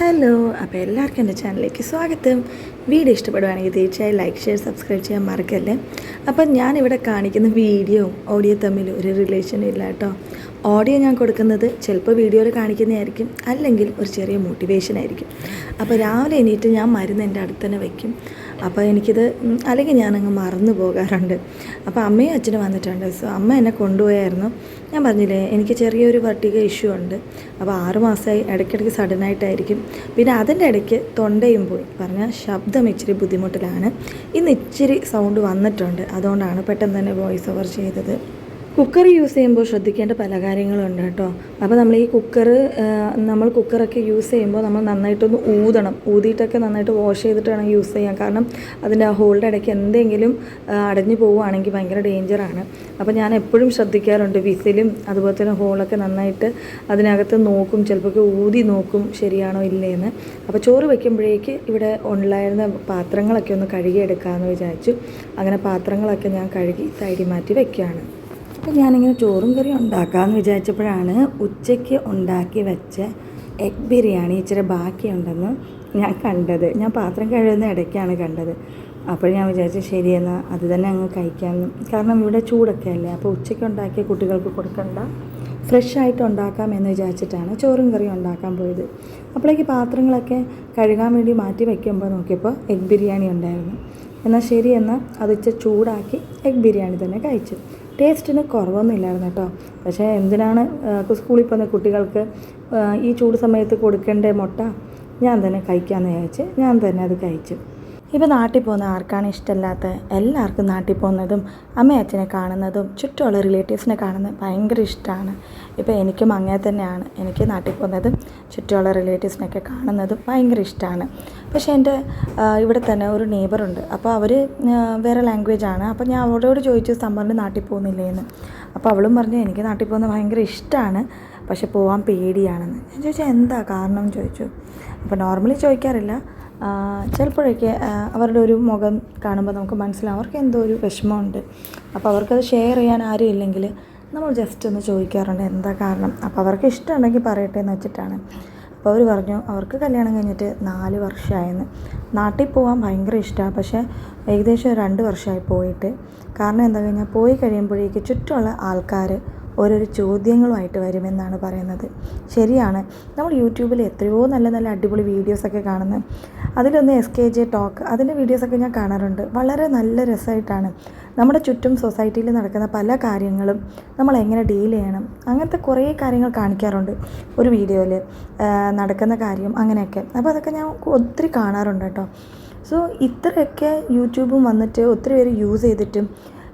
Hello അപ്പോൾ എല്ലാവർക്കും എന്റെ ചാനലിലേക്ക് സ്വാഗതം. വീഡിയോ ഇഷ്ടപ്പെടുവാണെങ്കിൽ തീർച്ചയായും ലൈക്ക് ഷെയർ സബ്സ്ക്രൈബ് ചെയ്യാൻ മറക്കല്ലേ? അപ്പം ഞാനിവിടെ കാണിക്കുന്ന വീഡിയോ ഓഡിയോ തമ്മിൽ ഒരു റിലേഷൻ ഇല്ല കേട്ടോ. ഓഡിയോ ഞാൻ കൊടുക്കുന്നത് ചിലപ്പോൾ വീഡിയോയിൽ കാണിക്കുന്നതായിരിക്കും അല്ലെങ്കിൽ ഒരു ചെറിയ മോട്ടിവേഷൻ ആയിരിക്കും. അപ്പോൾ രാവിലെ എണീറ്റ് ഞാൻ മരുന്ന് എന്റെ അടുത്ത് തന്നെ വയ്ക്കും അപ്പോൾ എനിക്കിത് അല്ലെങ്കിൽ ഞാനങ്ങ് മറന്നു പോകാറുണ്ട്. അപ്പോൾ അമ്മയും അച്ഛനും വന്നിട്ടുണ്ട്. സോ അമ്മ എന്നെ കൊണ്ടുപോയായിരുന്നു. ഞാൻ പറഞ്ഞില്ലേ എനിക്ക് ചെറിയൊരു പട്ടിക ഇഷ്യൂ ഉണ്ട്. അപ്പോൾ ആറ് മാസമായി ഇടയ്ക്കിടയ്ക്ക് സഡനായിട്ടായിരിക്കും പിന്നെ അതിന്റെ ഇടയ്ക്ക് തൊണ്ടയും പോയി. പറഞ്ഞാൽ ശബ്ദം ഇച്ചിരി ബുദ്ധിമുട്ടിലാണ്. ഇന്ന് ഇച്ചിരി സൗണ്ട് വന്നിട്ടുണ്ട്. അതുകൊണ്ടാണ് പെട്ടെന്ന് തന്നെ വോയിസ് ഓവർ ചെയ്തത്. കുക്കർ യൂസ് ചെയ്യുമ്പോൾ ശ്രദ്ധിക്കേണ്ട പല കാര്യങ്ങളുണ്ട് കേട്ടോ. അപ്പോൾ നമ്മൾ ഈ കുക്കർ നമ്മൾ കുക്കറൊക്കെ യൂസ് ചെയ്യുമ്പോൾ നമ്മൾ നന്നായിട്ടൊന്ന് ഊതണം. ഊതിയിട്ടൊക്കെ നന്നായിട്ട് വാഷ് ചെയ്തിട്ട് വേണം യൂസ് ചെയ്യാൻ. കാരണം അതിന്റെ ആ ഹോളിന്റെ ഇടയ്ക്ക് എന്തെങ്കിലും അടഞ്ഞു പോവുകയാണെങ്കിൽ ഭയങ്കര ഡേഞ്ചറാണ് അപ്പോൾ ഞാൻ എപ്പോഴും ശ്രദ്ധിക്കാറുണ്ട് വിസിലും അതുപോലെ തന്നെ ഹോളൊക്കെ നന്നായിട്ട് അതിനകത്ത് നോക്കും. ചിലപ്പോൾ ഊതി നോക്കും ശരിയാണോ ഇല്ലേന്ന് അപ്പോൾ ചോറ് വയ്ക്കുമ്പോഴേക്ക് ഇവിടെ ഉണ്ടായിരുന്ന പാത്രങ്ങളൊക്കെ ഒന്ന് കഴുകിയെടുക്കാമെന്ന് വിചാരിച്ചു. അങ്ങനെ പാത്രങ്ങളൊക്കെ ഞാൻ കഴുകി സൈഡിൽ മാറ്റി വെക്കുകയാണ്. അപ്പോൾ ഞാനിങ്ങനെ ചോറും കറിയും ഉണ്ടാക്കാമെന്ന് വിചാരിച്ചപ്പോഴാണ് ഉച്ചയ്ക്ക് ഉണ്ടാക്കി വെച്ച എഗ് ബിരിയാണി ഇച്ചിരി ബാക്കിയുണ്ടെന്ന് ഞാൻ കണ്ടത്. ഞാൻ പാത്രം കഴുകുന്ന ഇടയ്ക്കാണ് കണ്ടത്. അപ്പോൾ ഞാൻ വിചാരിച്ചു ശരിയെന്നാൽ അത് തന്നെ അങ്ങ് കഴിക്കാമെന്ന് കാരണം ഇവിടെ ചൂടൊക്കെ അല്ലേ? അപ്പോൾ ഉച്ചയ്ക്ക് ഉണ്ടാക്കിയ കുട്ടികൾക്ക് കൊടുക്കണ്ട. ഫ്രഷ് ആയിട്ട് ഉണ്ടാക്കാം എന്ന് വിചാരിച്ചിട്ടാണ് ചോറും കറിയും ഉണ്ടാക്കാൻ പോയത്. അപ്പോഴേക്ക് പാത്രങ്ങളൊക്കെ കഴുകാൻ വേണ്ടി മാറ്റി വയ്ക്കുമ്പോൾ നോക്കിയപ്പോൾ എഗ് ബിരിയാണി ഉണ്ടായിരുന്നു. എന്നാൽ ശരി എന്നാൽ ചൂടാക്കി എഗ് ബിരിയാണി തന്നെ കഴിച്ചു. ടേസ്റ്റിന് കുറവൊന്നും ഇല്ലായിരുന്നു കേട്ടോ. പക്ഷേ എന്തിനാണ് സ്കൂളിൽ പോകുന്ന കുട്ടികൾക്ക് ഈ ചൂട് സമയത്ത് കൊടുക്കേണ്ട മുട്ട? ഞാൻ തന്നെ കഴിക്കാമെന്ന് വിചാരിച്ച് ഞാൻ തന്നെ അത് കഴിച്ചു. ഇപ്പോൾ നാട്ടിൽ പോകുന്ന ആർക്കാണ് ഇഷ്ടമല്ലാത്ത? എല്ലാവർക്കും നാട്ടിൽ പോകുന്നതും അമ്മയും അച്ഛനെ കാണുന്നതും ചുറ്റുമുള്ള റിലേറ്റീവ്സിനെ കാണുന്നത് ഭയങ്കര ഇഷ്ടമാണ്. ഇപ്പോൾ എനിക്കും അങ്ങനെ തന്നെയാണ്. എനിക്ക് നാട്ടിൽ പോകുന്നതും ചുറ്റുമുള്ള റിലേറ്റീവ്സിനെയൊക്കെ കാണുന്നതും ഭയങ്കര ഇഷ്ടമാണ്. പക്ഷേ എന്റെ ഇവിടെ തന്നെ ഒരു നെയ്ബറുണ്ട് അപ്പോൾ അവർ വേറെ ലാംഗ്വേജ് ആണ്. അപ്പോൾ ഞാൻ അവളോട് ചോദിച്ചു സമ്മറിന് നാട്ടിൽ പോകുന്നില്ലേ എന്ന്? അപ്പോൾ അവളും പറഞ്ഞു എനിക്ക് നാട്ടിൽ പോകുന്നത് ഭയങ്കര ഇഷ്ടമാണ്. പക്ഷെ പോകാൻ പേടിയാണെന്ന്. ഞാൻ ചോദിച്ചാൽ എന്താ കാരണം? ചോദിച്ചു. അപ്പോൾ നോർമലി ചോദിക്കാറില്ല. ചിലപ്പോഴൊക്കെ അവരുടെ ഒരു മുഖം കാണുമ്പോൾ നമുക്ക് മനസ്സിലാവും. അവർക്ക് എന്തോ ഒരു വിഷമമുണ്ട്. അപ്പോൾ അവർക്കത് ഷെയർ ചെയ്യാൻ ആരും ഇല്ലെങ്കിൽ നമ്മൾ ജസ്റ്റ് ഒന്ന് ചോദിക്കാറുണ്ട് എന്താ കാരണം. അപ്പോൾ അവർക്ക് ഇഷ്ടമുണ്ടെങ്കിൽ പറയട്ടെ എന്ന് വെച്ചിട്ടാണ്. അപ്പോൾ അവർ പറഞ്ഞു അവർക്ക് കല്യാണം കഴിഞ്ഞിട്ട് നാല് വർഷമായെന്ന് നാട്ടിൽ പോകാൻ ഭയങ്കര ഇഷ്ടമാണ് പക്ഷേ ഏകദേശം രണ്ട് വർഷമായി പോയിട്ട്. കാരണം എന്താ കഴിഞ്ഞാൽ പോയി കഴിയുമ്പോഴേക്ക് ചുറ്റുമുള്ള ആൾക്കാർ ഓരോരോ ചോദ്യങ്ങളുമായിട്ട് വരുമെന്നാണ് പറയുന്നത്. ശരിയാണ്. നമ്മൾ യൂട്യൂബിൽ എത്രയോ നല്ല നല്ല അടിപൊളി വീഡിയോസൊക്കെ കാണുന്നത് അതിലൊന്ന് എസ് കെ ജെ ടോക്ക് അതിന്റെ വീഡിയോസൊക്കെ ഞാൻ കാണാറുണ്ട്. വളരെ നല്ല രസമായിട്ടാണ്. നമ്മുടെ ചുറ്റും സൊസൈറ്റിയിൽ നടക്കുന്ന പല കാര്യങ്ങളും നമ്മൾ എങ്ങനെ ഡീൽ ചെയ്യണം അങ്ങനത്തെ കുറേ കാര്യങ്ങൾ കാണിക്കാറുണ്ട് ഒരു വീഡിയോയിൽ നടക്കുന്ന കാര്യം അങ്ങനെയൊക്കെ. അപ്പോൾ അതൊക്കെ ഞാൻ ഒത്തിരി കാണാറുണ്ട് കേട്ടോ. സോ ഇത്രയൊക്കെ യൂട്യൂബും വന്നിട്ട് ഒത്തിരി പേര് യൂസ് ചെയ്തിട്ടും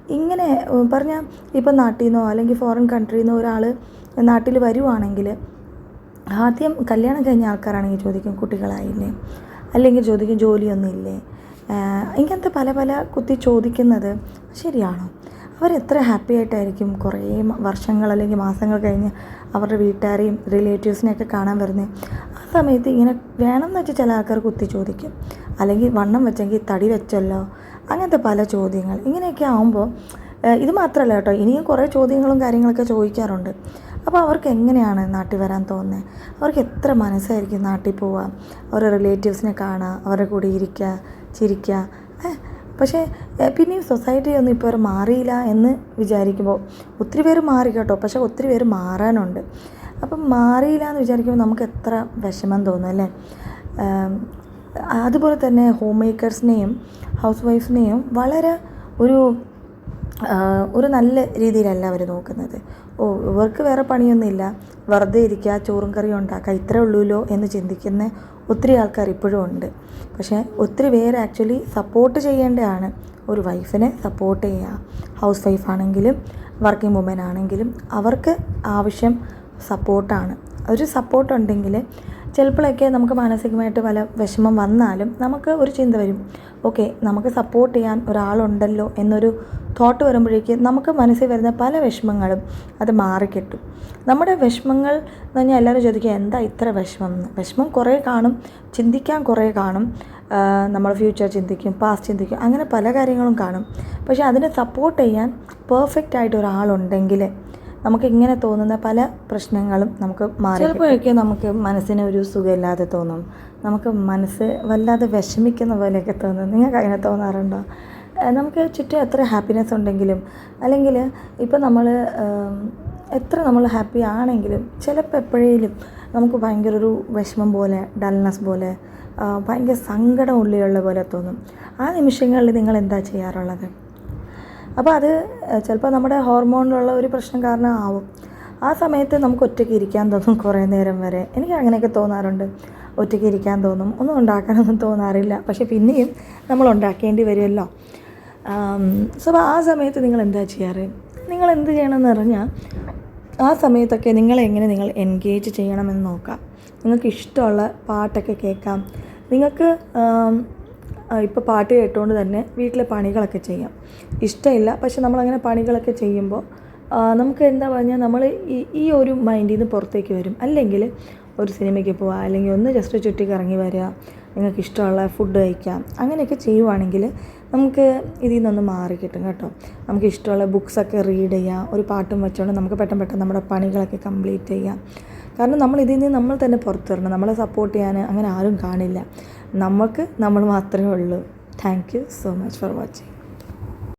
ഇങ്ങനെ പറഞ്ഞാൽ ഇപ്പം നാട്ടിൽ നിന്നോ അല്ലെങ്കിൽ ഫോറിൻ കൺട്രിയിൽ നിന്നോ ഒരാൾ നാട്ടിൽ വരുവാണെങ്കിൽ ആദ്യം കല്യാണം കഴിഞ്ഞ ആൾക്കാരാണെങ്കിൽ ചോദിക്കും കുട്ടികളായില്ലേ? അല്ലെങ്കിൽ ചോദിക്കും ജോലിയൊന്നും ഇല്ലേ ആഹ് ഇങ്ങനത്തെ പല പല കുത്തി ചോദിക്കുന്നത് ശരിയാണോ? അവരെത്ര ഹാപ്പി ആയിട്ടായിരിക്കും കുറേ വർഷങ്ങൾ അല്ലെങ്കിൽ മാസങ്ങൾ കഴിഞ്ഞ് അവരുടെ വീട്ടുകാരെയും റിലേറ്റീവ്സിനെയൊക്കെ കാണാൻ വരുന്നത്? ആ സമയത്ത് ഇങ്ങനെ വേണമെന്ന് വെച്ച് ചില ആൾക്കാർ കുത്തി ചോദിക്കും. അല്ലെങ്കിൽ വണ്ണം വെച്ചെങ്കിൽ തടി വെച്ചല്ലോ അങ്ങനത്തെ പല ചോദ്യങ്ങൾ. ഇങ്ങനെയൊക്കെ ആകുമ്പോൾ ഇത് മാത്രമല്ല കേട്ടോ. ഇനിയും കുറേ ചോദ്യങ്ങളും കാര്യങ്ങളൊക്കെ ചോദിക്കാറുണ്ട്. അപ്പോൾ അവർക്ക് എങ്ങനെയാണ് നാട്ടിൽ വരാൻ തോന്നുന്നത് അവർക്ക് എത്ര മനസ്സായിരിക്കും നാട്ടിൽ പോവുക അവരുടെ റിലേറ്റീവ്സിനെ കാണുക അവരുടെ കൂടെ ഇരിക്കുക ചിരിക്കുക പക്ഷേ പിന്നെയും സൊസൈറ്റി ഒന്നും ഇപ്പോൾ അവർ മാറിയില്ല എന്ന് വിചാരിക്കുമ്പോൾ ഒത്തിരി പേര് മാറി കേട്ടോ. പക്ഷേ ഒത്തിരി പേര് മാറാനുണ്ട്. അപ്പം മാറിയില്ല എന്ന് വിചാരിക്കുമ്പോൾ നമുക്ക് എത്ര വിഷമം തോന്നും അല്ലേ? അതുപോലെ തന്നെ ഹോം മേക്കേഴ്സിനെയും ഹൗസ് വൈഫിനെയും വളരെ ഒരു ഒരു നല്ല രീതിയിലല്ല അവർ നോക്കുന്നത്. ഓ ഇവർക്ക് വേറെ പണിയൊന്നുമില്ല. വെറുതെ ഇരിക്കുക ചോറും കറിയും ഉണ്ടാക്കുക ഇത്രേ ഉള്ളൂല്ലോ എന്ന് ചിന്തിക്കുന്ന ഒത്തിരി ആൾക്കാർ ഇപ്പോഴും ഉണ്ട്. പക്ഷേ ഒത്തിരി പേര് ആക്ച്വലി സപ്പോർട്ട് ചെയ്യേണ്ടതാണ്. ഒരു വൈഫിനെ സപ്പോർട്ട് ചെയ്യുക. ഹൗസ് വൈഫ് ആണെങ്കിലും വർക്കിംഗ് വുമൻ ആണെങ്കിലും അവർക്ക് ആവശ്യം സപ്പോർട്ടാണ് ഒരു സപ്പോർട്ട് ഉണ്ടെങ്കിൽ ചിലപ്പോഴൊക്കെ നമുക്ക് മാനസികമായിട്ട് പല വിഷമം വന്നാലും നമുക്ക് ഒരു ചിന്ത വരും ഓക്കെ നമുക്ക് സപ്പോർട്ട് ചെയ്യാൻ ഒരാളുണ്ടല്ലോ എന്നൊരു തോട്ട് വരുമ്പോഴേക്ക് നമുക്ക് മനസ്സിൽ വരുന്ന പല വിഷമങ്ങളും അത് മാറിക്കിട്ടും. നമ്മുടെ വിഷമങ്ങൾ എന്ന് പറഞ്ഞാൽ എല്ലാവരും ചോദിക്കുക എന്താ ഇത്ര വിഷമം? എന്ന് വിഷമം കുറേ കാണും ചിന്തിക്കാൻ കുറേ കാണും നമ്മൾ ഫ്യൂച്ചർ ചിന്തിക്കും പാസ്റ്റ് ചിന്തിക്കും അങ്ങനെ പല കാര്യങ്ങളും കാണും. പക്ഷേ അതിനെ സപ്പോർട്ട് ചെയ്യാൻ പെർഫെക്റ്റ് ആയിട്ട് ഒരാളുണ്ടെങ്കിൽ നമുക്ക് ഇങ്ങനെ തോന്നുന്ന പല പ്രശ്നങ്ങളും നമുക്ക് മാറി ചിലപ്പോഴൊക്കെ നമുക്ക് മനസ്സിന് ഒരു സുഖമില്ലാതെ തോന്നും. നമുക്ക് മനസ്സ് വല്ലാതെ വിഷമിക്കുന്ന പോലെയൊക്കെ തോന്നും. നിങ്ങൾക്ക് അങ്ങനെ തോന്നാറുണ്ടോ? നമുക്ക് ചുറ്റും എത്ര ഹാപ്പിനെസ് ഉണ്ടെങ്കിലും അല്ലെങ്കിൽ ഇപ്പോൾ നമ്മൾ എത്ര നമ്മൾ ഹാപ്പി ആണെങ്കിലും ചിലപ്പോൾ എപ്പോഴേലും നമുക്ക് ഭയങ്കര ഒരു വിഷമം പോലെ ഡൾനെസ് പോലെ ഭയങ്കര സങ്കടം ഉള്ളിലുള്ള പോലെ തോന്നും. ആ നിമിഷങ്ങളിൽ നിങ്ങൾ എന്താ ചെയ്യാറുള്ളത്? അപ്പോൾ അത് ചിലപ്പോൾ നമ്മുടെ ഹോർമോണിലുള്ള ഒരു പ്രശ്നം കാരണം ആവും ആ സമയത്ത് നമുക്ക് ഒറ്റയ്ക്ക് ഇരിക്കാൻ തോന്നും കുറേ നേരം വരെ. എനിക്ക് അങ്ങനെയൊക്കെ തോന്നാറുണ്ട്. ഒറ്റയ്ക്ക് ഇരിക്കാൻ തോന്നും. ഒന്നും ഉണ്ടാക്കാനൊന്നും തോന്നാറില്ല. പക്ഷേ പിന്നെയും നമ്മൾ ഉണ്ടാക്കേണ്ടി വരുമല്ലോ. സോ ആ സമയത്ത് നിങ്ങൾ എന്താ ചെയ്യാറ്? നിങ്ങൾ എന്ത് ചെയ്യണമെന്ന് പറഞ്ഞാൽ ആ സമയത്തൊക്കെ നിങ്ങളെങ്ങനെ നിങ്ങൾ എൻഗേജ് ചെയ്യണമെന്ന് നോക്കാം. നിങ്ങൾക്ക് ഇഷ്ടമുള്ള പാട്ടൊക്കെ കേൾക്കാം. നിങ്ങൾക്ക് ഇപ്പോൾ പാട്ട് കേട്ടുകൊണ്ട് തന്നെ വീട്ടിലെ പണികളൊക്കെ ചെയ്യാം. ഇഷ്ടമില്ല പക്ഷെ നമ്മളങ്ങനെ പണികളൊക്കെ ചെയ്യുമ്പോൾ നമുക്ക് എന്താ പറഞ്ഞാൽ നമ്മൾ ഈ ഈ ഒരു മൈൻഡിൽ നിന്ന് പുറത്തേക്ക് വരും. അല്ലെങ്കിൽ ഒരു സിനിമയ്ക്ക് പോവുക അല്ലെങ്കിൽ ഒന്ന് ജസ്റ്റ് ചുറ്റി കറങ്ങി വരിക നിങ്ങൾക്ക് ഇഷ്ടമുള്ള ഫുഡ് കഴിക്കാം അങ്ങനെയൊക്കെ ചെയ്യുവാണെങ്കിൽ നമുക്ക് ഇതിൽ നിന്നൊന്ന് മാറി കിട്ടും കേട്ടോ. നമുക്ക് ഇഷ്ടമുള്ള ബുക്സൊക്കെ റീഡ് ചെയ്യാം ഒരു പാട്ടും വെച്ചുകൊണ്ട് നമുക്ക് പെട്ടെന്ന് പെട്ടെന്ന് നമ്മുടെ പണികളൊക്കെ കംപ്ലീറ്റ് ചെയ്യാം. കാരണം നമ്മൾ ഇതിൽ നിന്ന് നമ്മൾ തന്നെ പുറത്തു വരണം നമ്മളെ സപ്പോർട്ട് ചെയ്യാൻ അങ്ങനെ ആരും കാണില്ല. നമുക്ക് നമ്മൾ മാത്രമേ ഉള്ളൂ. Thank you so much for watching